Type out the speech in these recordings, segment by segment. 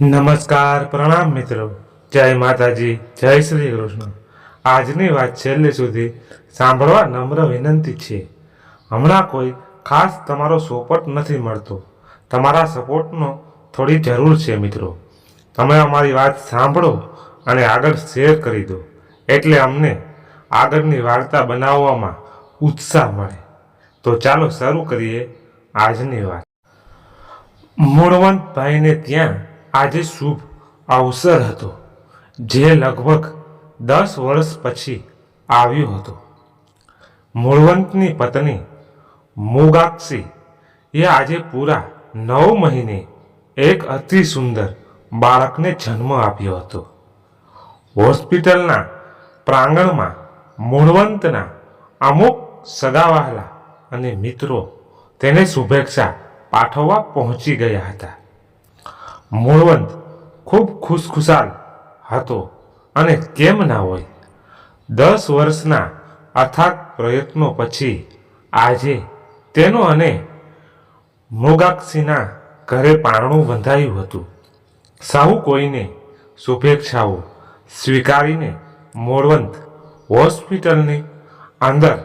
નમસ્કાર, પ્રણામ મિત્રો. જય માતાજી, જય શ્રી કૃષ્ણ. આજની વાત છેલ્લે સુધી સાંભળવા નમ્ર વિનંતી છે. હમણાં કોઈ ખાસ તમારો સપોર્ટ નથી મળતો. તમારા સપોર્ટનો થોડી જરૂર છે મિત્રો. તમે અમારી વાત સાંભળો અને આગળ શેર કરી દો. એટલે અમને આગળની વાર્તા બનાવવામાં ઉત્સાહ મળે. તો ચાલો શરૂ કરીએ આજની વાત. મૂળવંતભાઈને ત્યાં આજે શુભ અવસર હતો, જે લગભગ દસ વર્ષ પછી આવ્યો હતો. મૂળવંતની પત્ની મુગાક્ષી એ આજે પૂરા નવ મહિને એક અતિ સુંદર બાળકને જન્મ આપ્યો હતો. હોસ્પિટલના પ્રાંગણમાં મૂળવંતના અમુક સગાવાહલા અને મિત્રો તેને શુભેચ્છા પાઠવવા પહોંચી ગયા હતા. મૂળવંત, ખૂબ ખુશખુશાલ હતો અને કેમ ના હોય? દસ વર્ષના અથાગ પ્રયત્નો પછી આજે તેનો અને મોગાક્ષીના ઘરે પારણું બંધાયું હતું. સાહુ કોઈને શુભેચ્છાઓ સ્વીકારીને મોળવંત હોસ્પિટલની અંદર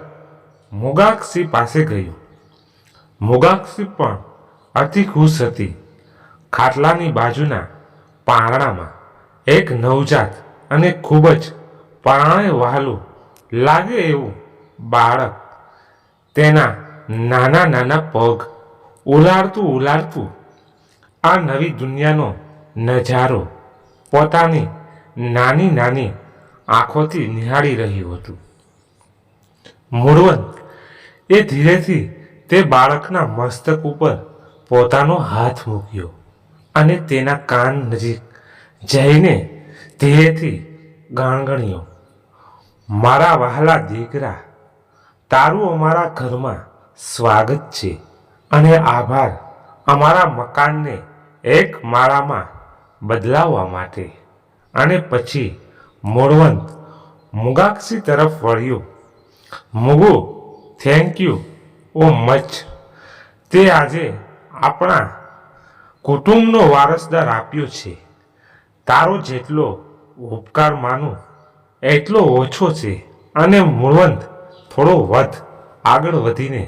મોગાક્ષી પાસે ગયું. મોગાક્ષી પણ અતિ ખુશ હતી. ખાટલાની બાજુના પાંગણામાં એક નવજાત અને ખૂબ જ પરાણે વહાલું લાગે એવું બાળક તેના નાના નાના પગ ઉલાળતું ઉલાળતું આ નવી દુનિયાનો નજારો પોતાની નાની નાની આંખોથી નિહાળી રહ્યું હતું. મૂળવંત એ ધીરેથી તે બાળકના મસ્તક ઉપર પોતાનો હાથ મૂક્યો. અને તેના કાન નજીક જઈને ધીરેથી ગણગણ્યો, મારા વહાલા દીકરા, તારું અમારા ઘરમાં સ્વાગત છે અને આભાર અમારા મકાનને એક માળામાં બદલાવવા માટે. અને પછી મોરવંત મુગાક્ષી તરફ વળ્યું, મુગુ થેન્ક યુ ઓ મચ તે આજે આપણા કુટુંબનો વારસદાર આપ્યો છે. તારો જેટલો ઉપકાર માનો, એટલો ઓછો છે અને મૂળવંત થોડો વધ, આગળ વધીને.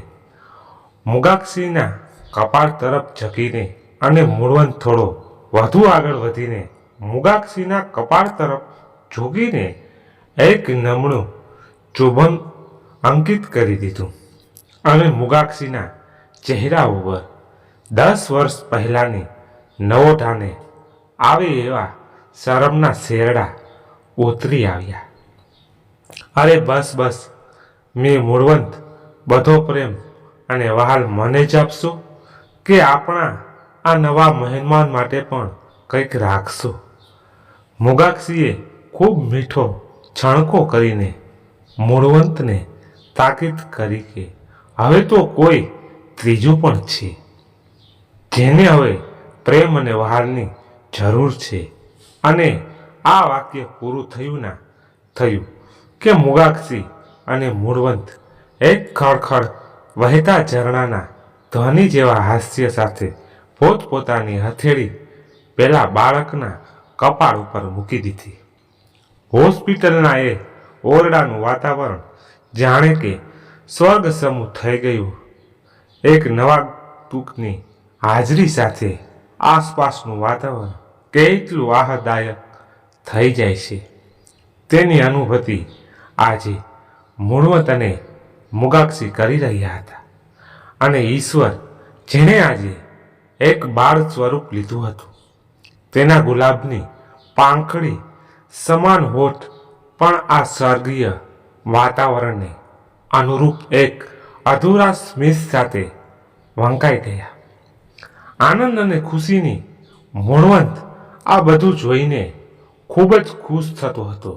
મુગાક્ષીના કપાળ તરફ ઝકીને અને મૂળવંત થોડો વધુ આગળ વધીને. મુગાક્ષીના કપાળ તરફ ઝૂકીને એક નમણું ચુંબન અંકિત કરી દીધું અને મુગાક્ષીના ચહેરા ઉપર દસ વર્ષ પહેલાંની નવોઠાને આવે એવા શરમના શેરડા ઉતરી આવ્યા. અરે બસ બસ, મેં મૂળવંત, બધો પ્રેમ અને વહાલ મને જ આપશો કે આપણા આ નવા મહેમાન માટે પણ કંઈક રાખશો? મુગાક્ષીએ ખૂબ મીઠો છણકો કરીને મૂળવંતને તાકીદ કરી કે હવે તો કોઈ ત્રીજું પણ છે. જેને હવે પ્રેમ અને વહાલની જરૂર છે. અને આ વાક્ય પૂરું થયું ના, થયું કે મુગાક્ષી અને મૂળવંત એક ખડખડ વહેતા ઝરણાના ધ્વનિ જેવા હાસ્ય સાથે પોતપોતાની હથેળી પેલા બાળકના કપાળ ઉપર મૂકી દીધી. હોસ્પિટલના એ ઓરડાનું વાતાવરણ જાણે કે સ્વર્ગ સમૂહ થઈ ગયું. એક નવા ટૂંકની હાજરી સાથે આસપાસનું વાતાવરણ કેટલું આહદાયક થઈ જાય છે. તેની અનુભૂતિ આજે મૂળવત અને મુગાક્ષી કરી રહ્યા હતા અને ઈશ્વર જેણે આજે એક બાળ સ્વરૂપ લીધું હતું. તેના ગુલાબની પાંખડી સમાન હોઠ પણ આ સ્વર્ગીય વાતાવરણને અનુરૂપ એક અધૂરા સ્મિત સાથે વંકાઈ ગયા. આનંદ અને ખુશીની મૂળવંત આ બધું જોઈને ખૂબ જ ખુશ થતો હતો.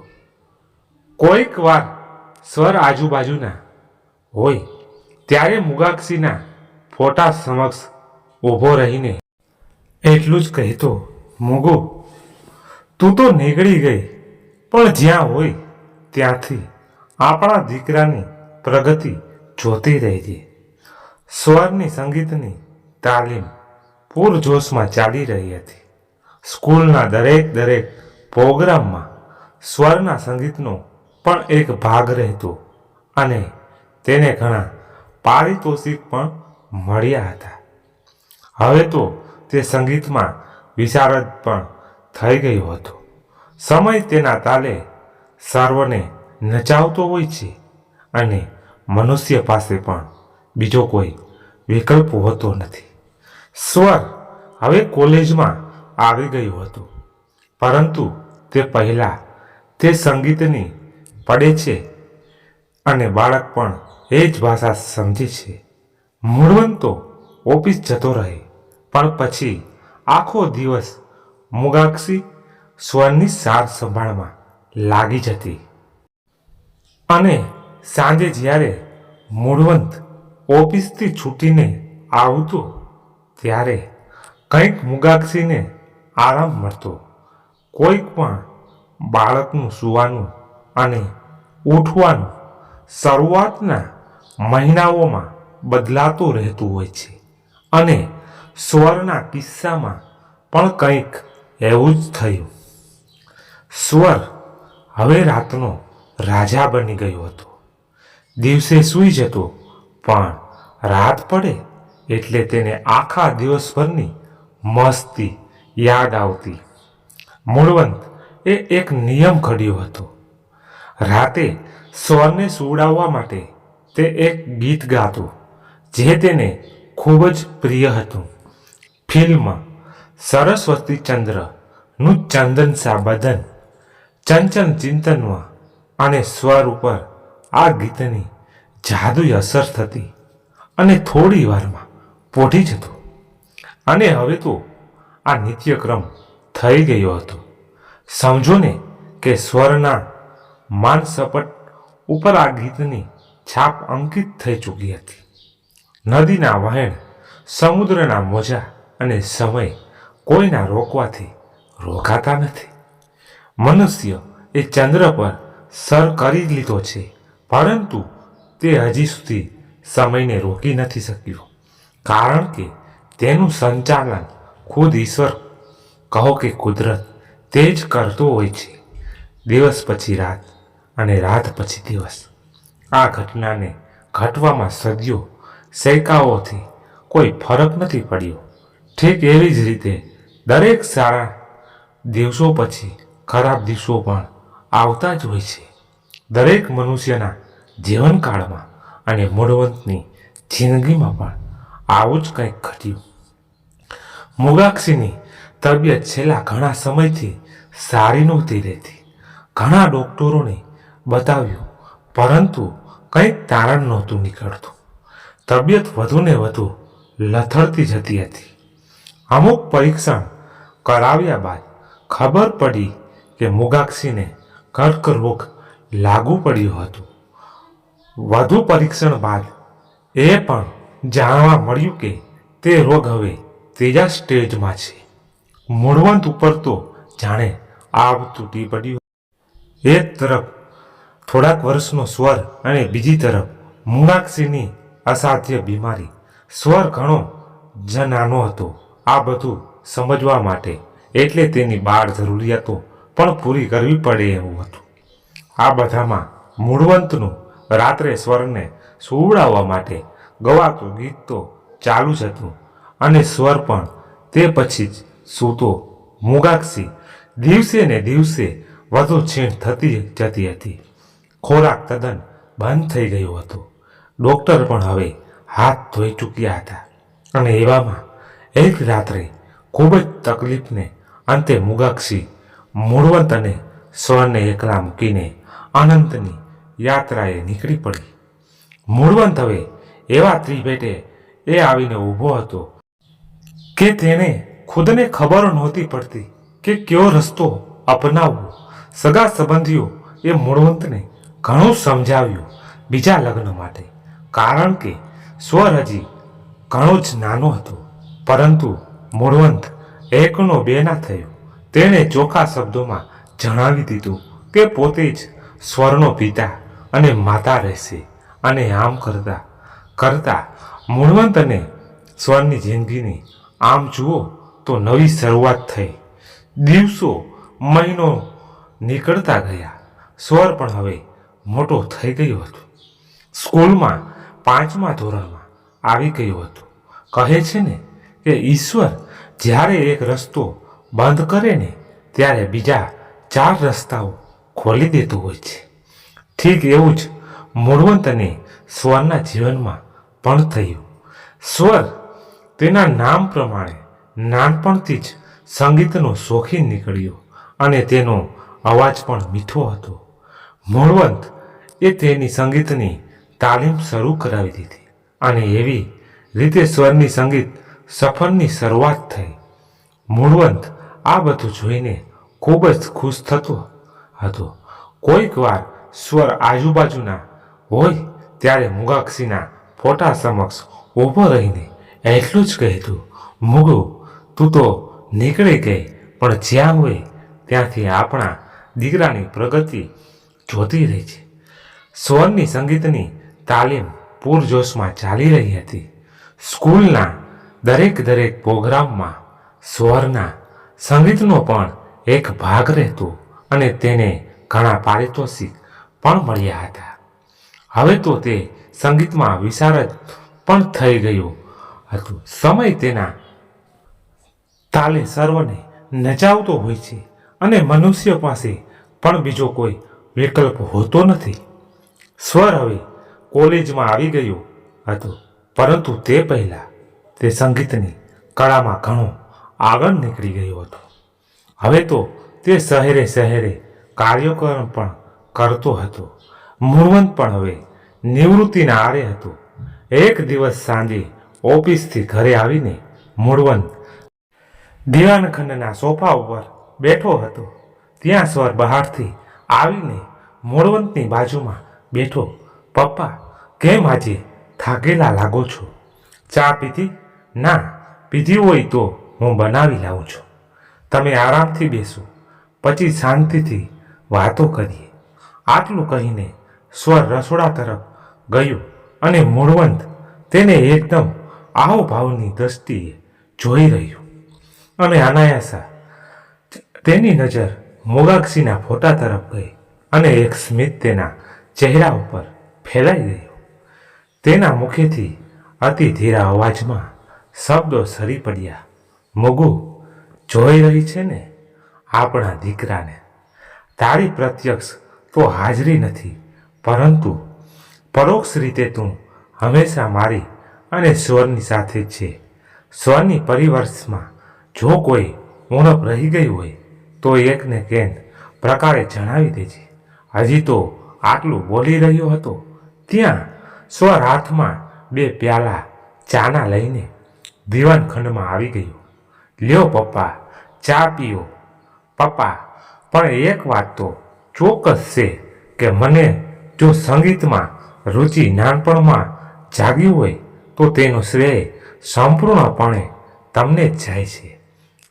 કોઈક વાર સ્વર આજુબાજુના હોય ત્યારે મુગાક્ષીના ફોટા સમક્ષ ઊભો રહીને એટલું જ કહેતો, મોગો, તું તો નીકળી ગઈ, પણ જ્યાં હોય ત્યાંથી આપણા દીકરાની પ્રગતિ જોતી રહેજે. સ્વરની સંગીતની તાલીમ પૂરજોશમાં ચાલી રહી હતી. સ્કૂલના દરેક દરેક પ્રોગ્રામમાં સ્વરના સંગીતનો પણ એક ભાગ રહેતો અને તેને ઘણા પારિતોષિક પણ મળ્યા હતા. હવે તો તે સંગીતમાં વિશારદ પણ થઈ ગયો હતો. સમય તેના તાલે સર્વને નચાવતો હોય છે અને મનુષ્ય પાસે પણ બીજો કોઈ વિકલ્પ હોતો નથી. સ્વર હવે કોલેજમાં આવી ગયું હતું. પરંતુ તે પહેલાં તે સંગીતની પડે છે અને બાળક પણ એ જ ભાષા સમજે છે. મૂળવંત તો ઓફિસ જતો રહે, પણ પછી આખો દિવસ મુગાક્ષી સ્વરની સાર સંભાળમાં લાગી જતી. અને સાંજે જ્યારે મૂળવંત ઓફિસથી છૂટીને આવતું ત્યારે કંઈક મુગાક્ષીને આરામ મળતો. કોઈક પણ બાળકનું સૂવાનું અને ઉઠવાનું શરૂઆતના મહિનાઓમાં બદલાતું રહેતું હોય છે. અને સ્વરના કિસ્સામાં પણ કંઈક એવું જ થયું. સ્વર હવે રાતનો રાજા બની ગયો હતો. દિવસે સૂઈ જતો, પણ રાત પડે એટલે તેને આખા દિવસભરની મસ્તી યાદ આવતી. મૂળવંત એ એક નિયમ ઘડ્યો હતો. રાતે સ્વરને સુવડાવવા માટે તે એક ગીત ગાતો, જે તેને ખૂબ જ પ્રિય હતું. ફિલ્મ સરસ્વતી ચંદ્રનું ચંદન સાબદન ચંચન ચિંતનમાં અને સ્વર ઉપર આ ગીતની જાદુઈ અસર થતી. અને થોડી વારમાં પોઢી જતો. અને હવે તો આ નિત્યક્રમ થઈ ગયો હતો. સમજો ને કે સ્વરના માનસપટ ઉપર આ ગીતની છાપ અંકિત થઈ ચૂકી હતી. નદીના વહેણ, સમુદ્રના મોજા અને સમય કોઈના રોકવાથી રોકાતા નથી. મનુષ્ય એ ચંદ્ર પર સર કરી લીધો છે, પરંતુ તે હજી સુધી સમયને રોકી નથી શક્યું. કારણ કે તેનું સંચાલન ખુદ ઈશ્વર, કહો કે કુદરત, તે જ કરતો હોય છે. દિવસ પછી રાત અને રાત પછી દિવસ. આ ઘટનાને ઘટવામાં સદીઓ, સૈકાઓથી કોઈ ફરક નથી પડ્યો. ઠીક એવી જ રીતે દરેક સારા દિવસો પછી ખરાબ દિવસો પણ આવતા જ હોય છે. દરેક મનુષ્યના જીવનકાળમાં અને મૂળવંતની જિંદગીમાં પણ આવું જ કંઈક ઘટ્યું. મુગાક્ષીની તબિયત છેલ્લા ઘણા સમયથી સારી નહોતી રહેતી. ઘણા ડૉક્ટરોને બતાવ્યું, પરંતુ કંઈક તારણ નહોતું નીકળતું. તબિયત વધુને વધુ લથડતી જતી હતી. અમુક પરીક્ષણ કરાવ્યા બાદ ખબર પડી કે મુગાક્ષીને કર્કરોગ લાગુ પડ્યું હતું. વધુ પરીક્ષણ બાદ એ પણ જાણવા મળ્યું કે તે રોગ હવે ત્રીજા સ્ટેજમાં છે. મૂળવંત ઉપર તો જાણે આબ તૂટી પડ્યું એક તરફ થોડાક વર્ષનો સ્વર અને બીજી તરફ મૂળાક્ષીની અસાધ્ય બીમારી. સ્વર ઘણો જ નાનો હતો. આ બધું સમજવા માટે એટલે તેની બાળ જરૂરિયાતો પણ પૂરી કરવી પડે એવું હતું. આ બધામાં મૂળવંતનું રાત્રે સ્વરને સુવડાવવા માટે ગવાતું ગીત તો ચાલુ જ હતું અને સ્વર પણ તે પછી જ સૂતો મુગાક્ષી. દિવસે ને દિવસે વધુ છીણ થતી જતી હતી. ખોરાક તદ્દન બંધ થઈ ગયો હતો. ડૉક્ટર પણ હવે હાથ ધોઈ ચૂક્યા હતા અને એવામાં એક રાત્રે ખૂબ જ તકલીફને અંતે મુગાક્ષી મૂળવંત અને સ્વરને એકલા મૂકીને અનંતની યાત્રાએ નીકળી પડી. મૂળવંત હવે એવા ત્રિભેટે એ આવીને ઊભો હતો કે તેને ખુદને ખબર નહોતી પડતી કે કયો રસ્તો અપનાવવો. સગા સંબંધીઓ એ મૂળવંતને ઘણું સમજાવ્યું બીજા લગ્ન માટે, કારણ કે સ્વર હજી ઘણો જ નાનો હતો, પરંતુ મૂળવંત એકનો બે ના થયો. તેણે ચોખ્ખા શબ્દોમાં જણાવી દીધું કે પોતે જ સ્વરનો પિતા અને માતા રહેશે અને આમ કરતા કરતા મૂળવંત અને સ્વરની જિંદગીની આમ જુઓ તો નવી શરૂઆત થઈ. દિવસો, મહિનો નીકળતા ગયા. સ્વર પણ હવે મોટો થઈ ગયો હતો. સ્કૂલમાં પાંચમા ધોરણમાં આવી ગયો હતો. કહે છે ને કે ઈશ્વર જ્યારે એક રસ્તો બંધ કરે ને ત્યારે બીજા ચાર રસ્તાઓ ખોલી દેતો હોય છે. ઠીક એવું જ મૂળવંત અને સ્વરના જીવનમાં પણ થયું. સ્વર તેના નામ પ્રમાણે નાનપણથી જ સંગીતનો શોખીન નીકળ્યો અને તેનો અવાજ પણ મીઠો હતો. મૂળવંત એ તેની સંગીતની તાલીમ શરૂ કરાવી દીધી અને એવી રીતે સ્વરની સંગીત સફરની શરૂઆત થઈ. મૂળવંત આ બધું જોઈને ખૂબ જ ખુશ થતો હતો. કોઈક વાર સ્વર આજુબાજુના હોય ત્યારે મુગાક્ષીના ફોટા સમક્ષ ઊભો રહીને એટલું જ કહેતું, મુગુ, તું તો નીકળી ગઈ પણ જ્યાં હોય ત્યાંથી આપણા દીકરાની પ્રગતિ જોતી રહી છે. સ્વરની સંગીતની તાલીમ પૂરજોશમાં ચાલી રહી હતી. સ્કૂલના દરેક દરેક પ્રોગ્રામમાં સ્વરના સંગીતનો પણ એક ભાગ રહેતો અને તેને ઘણા પારિતોષિક પણ મળ્યા હતા. હવે તો તે સંગીતમાં વિશારદ પણ થઈ ગયું હતું. સમય તેના તાલે સર્વને નચાવતો હોય છે અને મનુષ્ય પાસે પણ બીજો કોઈ વિકલ્પ હોતો નથી. સ્વર હવે કોલેજમાં આવી ગયો હતો, પરંતુ તે પહેલા તે સંગીતની કળામાં ઘણો આગળ નીકળી ગયો હતો. હવે તો તે શહેરે શહેરે કાર્યક્રમ પણ કરતો હતો. મૂળવંત પણ હવે નિવૃત્તિના આરે હતો. એક દિવસ સાંજે ઓફિસથી ઘરે આવીને મૂળવંત દિવાનખંડના સોફા ઉપર બેઠો હતો. ત્યાં સ્વર બહારથી આવીને મૂળવંતની બાજુમાં બેઠો. પપ્પા, કેમ આજે થાકેલા લાગો છો? ચા પીધી? ના, પીધી હોય તો હું બનાવી લાવું છું. તમે આરામથી બેસો. પછી શાંતિથી વાતો કરીએ. આટલું કહીને સ્વર રસોડા તરફ ગયું અને મૂળવંત તેને એકદમ આહોભાવની દ્રષ્ટિએ જોઈ રહ્યું. અને અનાયાસા તેની નજર મોગાક્ષીના ફોટા તરફ ગઈ અને એક સ્મિત તેના ચહેરા ઉપર ફેલાઈ ગયો. તેના મુખેથી અતિ ધીરા અવાજમાં શબ્દો સરી પડ્યા. મોગુ, જોઈ રહી છે ને? આપણા દીકરાને. તારી પ્રત્યક્ષ તો હાજરી નથી, પરંતુ પરોક્ષ રીતે તું હંમેશા મારી અને સ્વરની સાથે જ છે. સ્વરની પરિવર્ષમાં જો કોઈ ઉણપ રહી ગઈ હોય, તો એકને કેન પ્રકારે જણાવી દેજે. હજી તો આટલું બોલી રહ્યો હતો, ત્યાં સ્વર હાથમાં બે પ્યાલા ચાના લઈને દીવાનખંડમાં આવી ગયો. લ્યો પપ્પા, ચા પીઓ. પપ્પા, પણ એક વાત તો ચોક્કસ છે કે મને જો સંગીતમાં રુચિ નાનપણમાં જાગી હોય તો તેનો શ્રેય સંપૂર્ણપણે તમને જ જાય છે.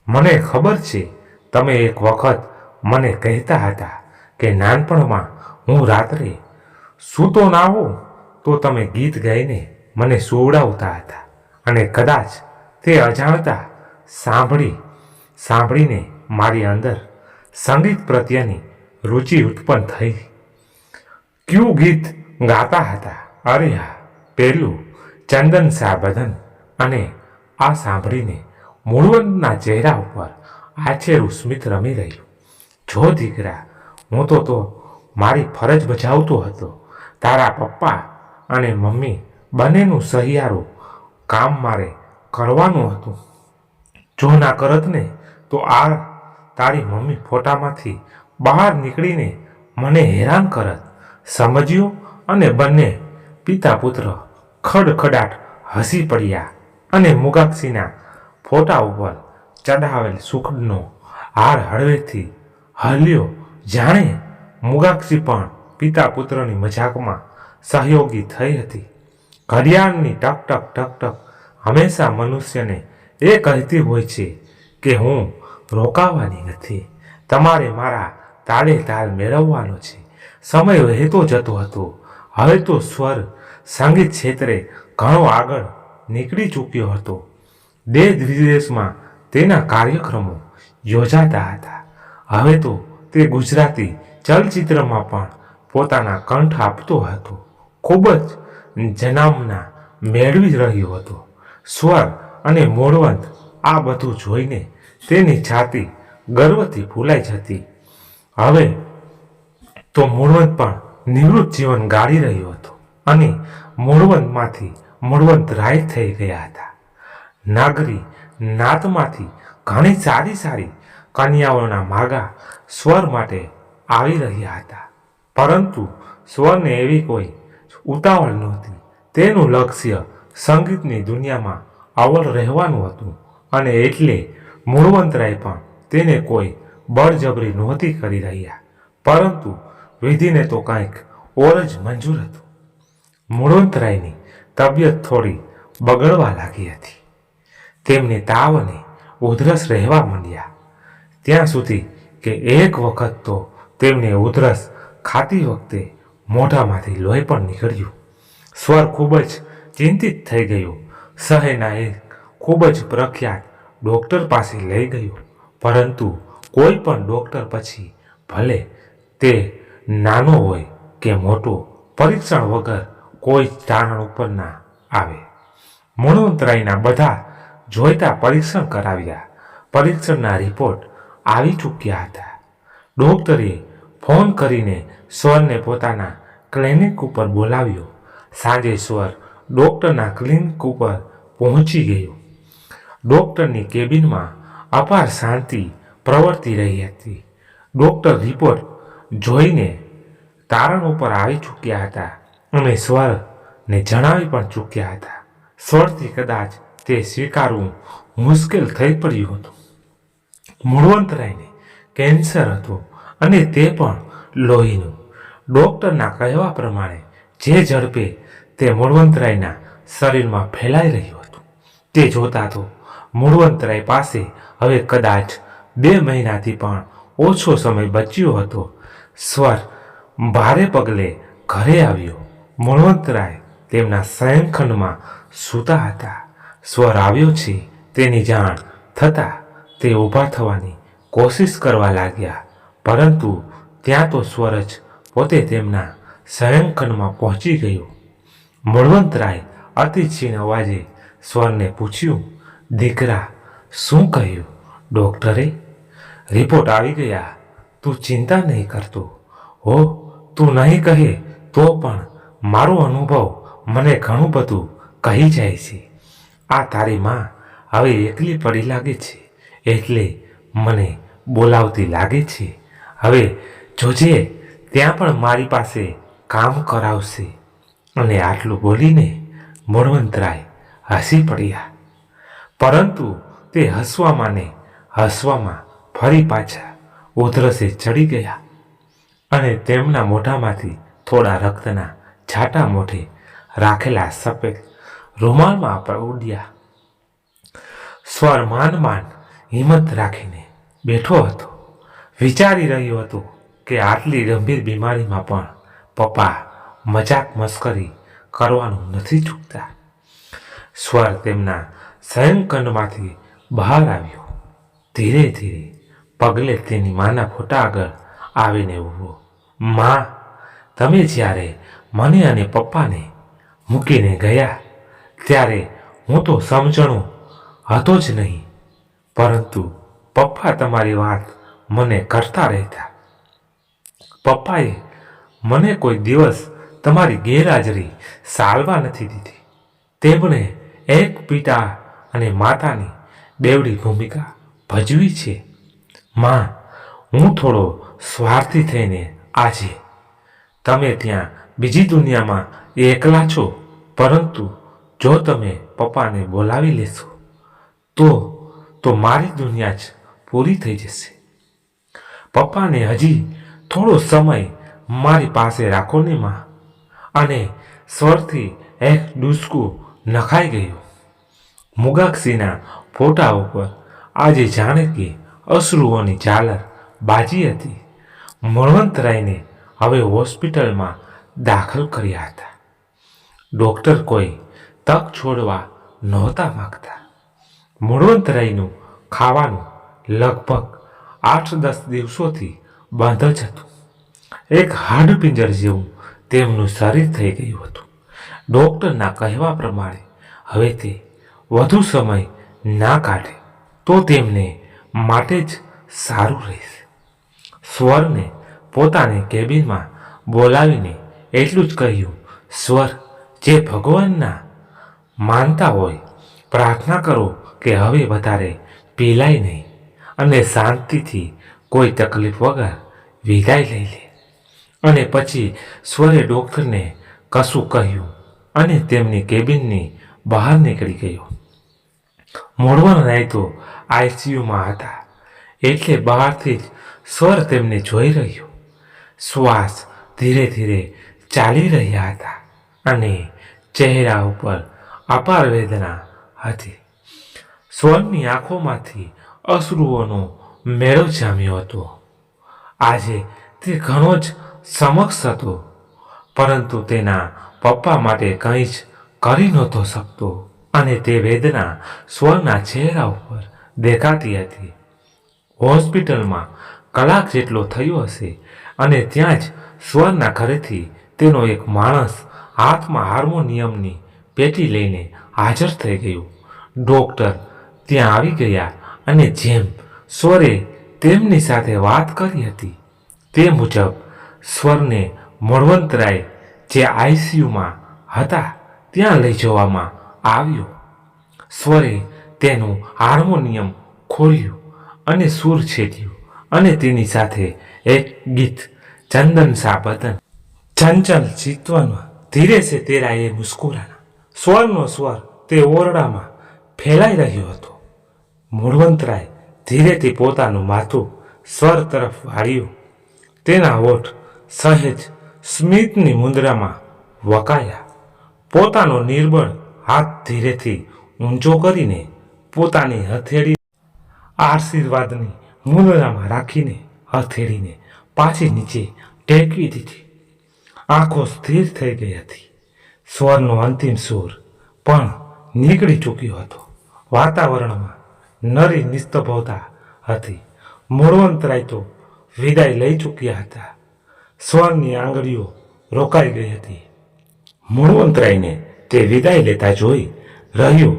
મને ખબર છે, તમે એક વખત મને કહેતા હતા કે નાનપણમાં હું રાત્રે સૂતો ના હોઉં તો તમે ગીત ગાઈને મને સુવડાવતા હતા અને કદાચ તે અજાણતા સાંભળી, સાંભળીને મારી અંદર સંગીત પ્રત્યેની રુચિ ઉત્પન્ન થઈ. કયું ગીત ગાતા હતા. અરે હા પેલું, ચંદન સાબદન અને આ સાંભળીને મૂળવંતના ચહેરા ઉપર આછેરું સ્મિત રમી રહ્યું. જો દીકરા, હું તો તો મારી ફરજ બજાવતો હતો. તારા પપ્પા અને મમ્મી બંનેનું સહિયારું કામ મારે કરવાનું હતું. જો ના કરત ને, તો આ તારી મમ્મી ફોટામાંથી બહાર નીકળીને મને હેરાન કરત. સમજ્યો? અને બંને પિતા પુત્ર ખડખડાટ હસી પડ્યા અને મુગાક્ષીના ફોટા ઉપર ચઢાવેલ સુખડનો હાર હળવેથી હલ્યો. જાણે મુગાક્ષી પણ પિતા પુત્રની મજાકમાં સહયોગી થઈ હતી. ઘડિયાળની ટક ટક ટક ટક હંમેશા મનુષ્યને એ કહેતી હોય છે કે હું રોકાવાની નથી. તમારે મારા તાળે તાલ મેળવવાનો છે. સમય વહેતો જતો હતો. હવે તો સ્વર સંગીત ક્ષેત્રે ઘણો આગળ નીકળી ચૂક્યો હતો. દેશ વિદેશમાં તેના કાર્યક્રમો યોજાતા હતા. હવે તો તે ગુજરાતી ચલચિત્રમાં પણ પોતાના કંઠ આપતો હતો. ખૂબ જ જનામના મેળવી રહ્યો હતો. સ્વર અને મૂળવંત આ બધું જોઈને તેની છાતી ગર્વથી ફૂલાઈ જતી. હવે તો મૂળવંત પણ નિવૃત્ત જીવન ગાળી રહ્યો હતો અને મૂળવંતમાંથી મૂળવંત રાય થઈ ગયા હતા. નાગરી નાતમાંથી ઘણી સારી સારી કન્યાઓના માગા સ્વર માટે આવી રહ્યા હતા. પરંતુ સ્વરને એવી કોઈ ઉતાવળ નહોતી. તેનું લક્ષ્ય સંગીતની દુનિયામાં અવળ રહેવાનું હતું અને એટલે મૂળવંતરાય પણ તેને કોઈ બળજબરી નહોતી કરી રહ્યા. પરંતુ વિધિને તો કાંઈક ઓર જ મંજૂર હતું. મૂળવંતરાયની તબિયત થોડી બગડવા લાગી હતી. તેમને તાવ અને ઉધરસ રહેવા માંડ્યા. ત્યાં સુધી કે એક વખત તો તેમને ઉધરસ ખાતી વખતે મોઢામાંથી લોહી પણ નીકળ્યું. સ્વર ખૂબ જ ચિંતિત થઈ ગયું. શહેરના એક ખૂબ જ પ્રખ્યાત ડૉક્ટર પાસે લઈ ગયો. પરંતુ કોઈ પણ ડૉક્ટર પછી ભલે તે નાનો હોય કે મોટો, પરીક્ષણ વગર કોઈ તારણ ઉપર ના આવે. મણોતરાયના બધા જોઈતા પરીક્ષણ કરાવ્યા. પરીક્ષણના રિપોર્ટ આવી ચૂક્યા હતા. ડોક્ટરે ફોન કરીને સ્વરને પોતાના ક્લિનિક ઉપર બોલાવ્યો. સાંજે સ્વર ડૉક્ટરના ક્લિનિક ઉપર પહોંચી ગયો. ડૉક્ટરની કેબિનમાં અપાર શાંતિ પ્રવર્તી રહી હતી. ડૉક્ટર રિપોર્ટ જોઈને તારણ ઉપર આવી ચૂક્યા હતા અને સ્વર ને જણાવી પણ ચૂક્યા હતા. સ્વરથી કદાચ તે સ્વીકારવું મુશ્કેલ થઈ પડ્યું હતું. મૂળવંતરાયને કેન્સર હતું અને તે પણ લોહીનું. ડૉક્ટરના કહેવા પ્રમાણે જે ઝડપે તે મૂળવંતરાયના શરીરમાં ફેલાઈ રહ્યું હતું, તે જોતા તો મૂળવંતરાય પાસે હવે કદાચ બે મહિનાથી પણ ઓછો સમય બચ્યો હતો સ્વર ભારે પગલે ઘરે આવ્યો. મૂળવંતરાય તેમના શયનખંડમાં સૂતા હતા. સ્વર આવ્યો છે, તેની જાણ થતાં તે ઊભા થવાની કોશિશ કરવા લાગ્યા. પરંતુ ત્યાં તો સ્વર જ પોતે તેમના શયનખંડમાં પહોંચી ગયો. મૂળવંતરાય અતિ અવાજે સ્વરને પૂછ્યું, દીકરા, શું કહ્યું? ડૉક્ટરે? રિપોર્ટ આવી ગયા. તું ચિંતા નહીં કરતો. હો, તું નહીં કહે તો પણ મારો અનુભવ મને ઘણું બધું કહી જાય છે. આ તારી માં હવે એકલી પડી લાગે છે, એટલે મને બોલાવતી લાગે છે. હવે જોજે, ત્યાં પણ મારી પાસે કામ કરાવશે. અને આટલું બોલીને મૂળવંતરાય હસી પડ્યા. પરંતુ તે હસવામાંને હસવામાં ફરી પાછા ઉધરસે ચડી ગયા અને તેમના મોઢામાંથી થોડા રક્તના છાંટા મોઢે રાખેલા સફેદ રૂમાલમાં પ્રવડ્યા સ્વર માન માન હિંમત રાખીને બેઠો હતો. વિચારી રહ્યો હતો કે આટલી ગંભીર બીમારીમાં પણ પપ્પા મજાક મસ્કરી કરવાનું નથી ચૂકતા સ્વર તેમના શયનકંડમાંથી બહાર આવ્યો. ધીરે ધીરે પગલે તેની માના ફોટા આગળ આવીને ઊભો. માં, તમે જ્યારે મને અને પપ્પાને મૂકીને ગયા, ત્યારે હું તો સમજણો હતો જ નહીં. પરંતુ પપ્પા તમારી વાત મને કરતા રહેતા. પપ્પાએ મને કોઈ દિવસ તમારી ગેરહાજરી સાલવા નથી દીધી. તેમણે એક પિતા અને માતાની બેવડી ભૂમિકા ભજવી છે. માં, હું થોડો સ્વાર્થી થઈને આજે તમે ત્યાં બીજી દુનિયામાં એકલા છો, પરંતુ જો તમે પપ્પાને બોલાવી લેશો, તો તો મારી દુનિયા જ પૂરી થઈ જશે. પપ્પાને હજી થોડો સમય મારી પાસે રાખો ને માં, અને સ્વરથી એક ડૂસકું નખાઈ ગયું. મુગાક્ષીના ફોટા ઉપર આજે જાણે કે અશ્રુઓની ઝાલર બાજી હતી. મળવંતરાયને હવે હોસ્પિટલમાં દાખલ કર્યા હતા. ડૉક્ટર કોઈ તક છોડવા નહોતા માગતા. મૂળવંતરાયનું ખાવાનું લગભગ આઠ દસ દિવસોથી બંધ જ હતું. એક હાડપિંજર જેવું તેમનું શરીર થઈ ગયું હતું. ડૉક્ટરના કહેવા પ્રમાણે હવે તે વધુ સમય ના કાઢે. તો તેમને માટે જ સારું રહેશે. સ્વરને પોતાની કેબિનમાં બોલાવીને એટલું જ કહ્યું, સ્વર, જે ભગવાનના માનતા હોય, પ્રાર્થના કરો કે હવે વધારે પીલાય નહીં અને શાંતિથી કોઈ તકલીફ વગર વિદાય લઈ લે. અને પછી સ્વરે ડૉક્ટરને કશું કહ્યું અને તેમની કેબિનની બહાર નીકળી ગયો. મોડવાનો નાય તો આઈસીયુમાં હતા. એટલે બહારથી જ સ્વર તેમને જોઈ રહ્યો. શ્વાસ ધીરે ધીરે ચાલી રહ્યા હતા અને ચહેરા ઉપર અપાર વેદના હતી. સ્વરની આંખોમાંથી અશ્રુઓનો મેળો જામ્યો હતો. આજે તે ઘણો જ સમક્ષ હતો, પરંતુ તેના પપ્પા માટે કંઈ જ કરી નહોતો શકતો અને તે વેદના સ્વરના ચહેરા ઉપર દેખાતી હતી. હોસ્પિટલમાં કલાક જેટલો થયો હશે અને ત્યાં જ સ્વરના ઘરેથી તેનો એક માણસ હાથમાં હાર્મોનિયમની પેટી લઈને હાજર થઈ ગયું. ડૉક્ટર ત્યાં આવી ગયા અને જેમ સ્વરે તેમની સાથે વાત કરી હતી, તે મુજબ સ્વરને મળવંતરાય જે આઈસીયુમાં હતા, ત્યાં લઈ જવામાં આવ્યો. સ્વરે તેનું હાર્મોનિયમ ખોલ્યું અને સૂર છેદ્યું અને તેની સાથે એક ગીત, ચંદન સા બદન ચંચલ ચિત્વન ધીરે સે તેરા એ મુસ્કુરાના. સ્વરનો સ્વર તે ઓરડામાં ફેલાઈ રહ્યો હતો. મૂળવંતરાય ધીરેથી પોતાનું માથું સ્વર તરફ વાળ્યું. તેના હોઠ સહેજ સ્મિતની મુદ્રામાં વકાયા. પોતાનો નિર્બળ હાથ ધીરેથી ઊંચો કરીને પોતાની હથેળી આશીર્વાદની મુદ્રામાં રાખીને હથેળીને પાછી નીચે ટેકવી દીધી. આંખો સ્થિર થઈ ગઈ હતી. સ્વરનો અંતિમ સૂર પણ નીકળી ચૂક્યો હતો. વાતાવરણમાં નરી નિસ્તભવતા હતી. મૂળવંતરાય તો વિદાય લઈ ચૂક્યા હતા. સ્વરની આંગળીઓ રોકાઈ ગઈ હતી. મૂળવંતરાયને તે વિદાય લેતા જોઈ રહ્યો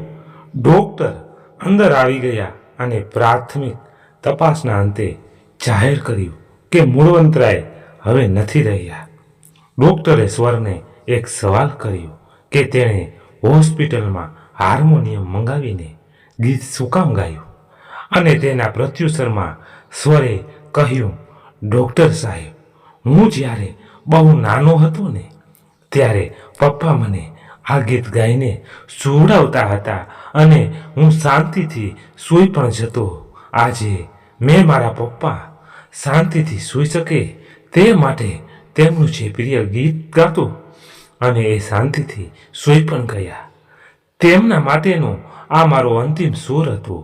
ડોક્ટર અંદર આવી ગયા અને પ્રાથમિક તપાસના અંતે જાહેર કર્યું કે મૂળવંતરાય હવે નથી રહ્યા. ડોક્ટરે સ્વરને એક સવાલ કર્યો કે તેણે હોસ્પિટલમાં હાર્મોનિયમ મંગાવીને ગીત શું કામ ગાયું? અને તેના પ્રત્યુત્તરમાં સ્વરે કહ્યું, ડૉક્ટર સાહેબ, હું જ્યારે બહુ નાનો હતો ને, ત્યારે પપ્પા મને આ ગીત ગાઈને સુવડાવતા હતા અને હું શાંતિથી સૂઈ પણ જતો. આજે મેં મારા પપ્પા શાંતિથી સૂઈ શકે તે માટે તેમનું જે પ્રિય ગીત ગાતું અને એ શાંતિથી સૂઈ પણ ગયા. તેમના માટેનો આ મારો અંતિમ સૂર હતો.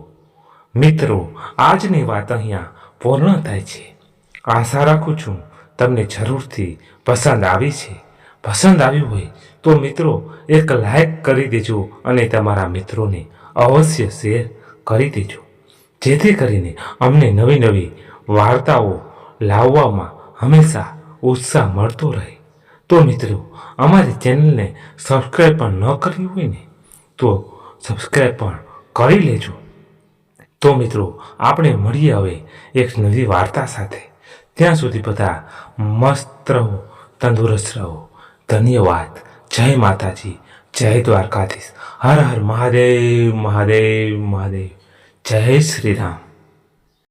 મિત્રો, આજની વાત અહીંયા પૂર્ણ થાય છે. આશા રાખું છું તમને જરૂરથી પસંદ આવી છે. પસંદ આવ્યું હોય તો મિત્રો એક લાઈક કરી દેજો અને તમારા મિત્રોને અવશ્ય શેર કરી દેજો. જેથી કરીને અમને નવી નવી વાર્તાઓ લાવવામાં હંમેશા ઉત્સાહ મળતો રહે. તો મિત્રો, અમારી ચેનલને સબસ્ક્રાઈબ પણ ન કરી હોય ને, તો સબસ્ક્રાઈબ પણ કરી લેજો. તો મિત્રો, આપણે મળીએ હવે એક નવી વાર્તા સાથે. ત્યાં સુધી બધા મસ્ત રહો, તંદુરસ્ત રહો. ધન્યવાદ. જય માતાજી. જય દ્વારકાધીશ. હર હર મહાદેવ મહાદેવ મહાદેવ. જય શ્રી રામ.